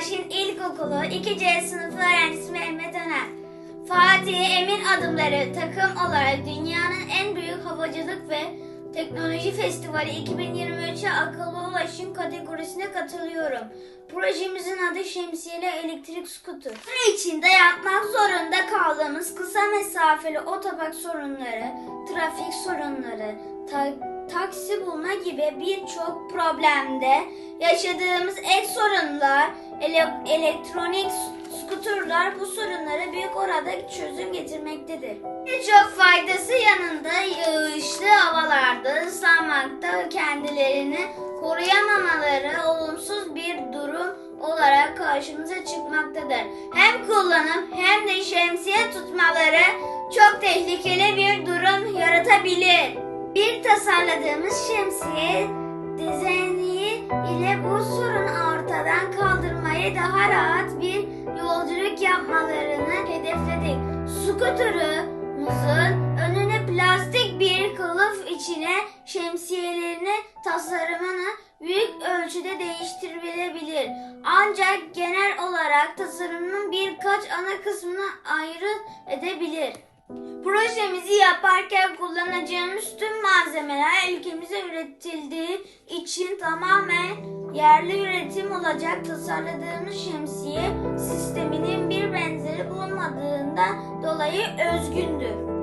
Şahin İlkokulu 2C sınıfı öğrencisi Mehmet Öner. Fatih Emin Adımları takım olarak dünyanın en büyük havacılık ve teknoloji festivali 2023'e akıllı ulaşım kategorisine katılıyorum. Projemizin adı şemsiyeli elektrik skuter. Bunun içinde yapmak zorunda kaldığımız kısa mesafeli otopark sorunları, trafik sorunları, ta- taksi bulma gibi birçok problemde yaşadığımız ek sorunlar, ele- elektronik s- skuterlar bu sorunlara büyük oranda çözüm getirmektedir. Birçok faydası yanında yağışlı havalarda ıslanmakta kendilerini koruyamamaları olumsuz bir durum olarak karşımıza çıkmaktadır. Hem kullanım hem de şemsiye tutmaları çok tehlikeli bir durum yaratabilir. Bir tasarladığımız şemsiye dizayni ile bu sorunu ortadan kaldırmayı daha rahat bir yolculuk yapmalarını hedefledik. Skuterımızın önüne plastik bir kılıf içine şemsiyelerini tasarımını büyük ölçüde değiştirilebilir. Ancak genel olarak tasarımın birkaç ana kısmını ayrı edebilir. Projemizi yaparken kullanacağımız tüm malzemeler ülkemizde üretildiği için tamamen yerli üretim olacak tasarladığımız şemsiye sisteminin bir benzeri bulunmadığından dolayı özgündür.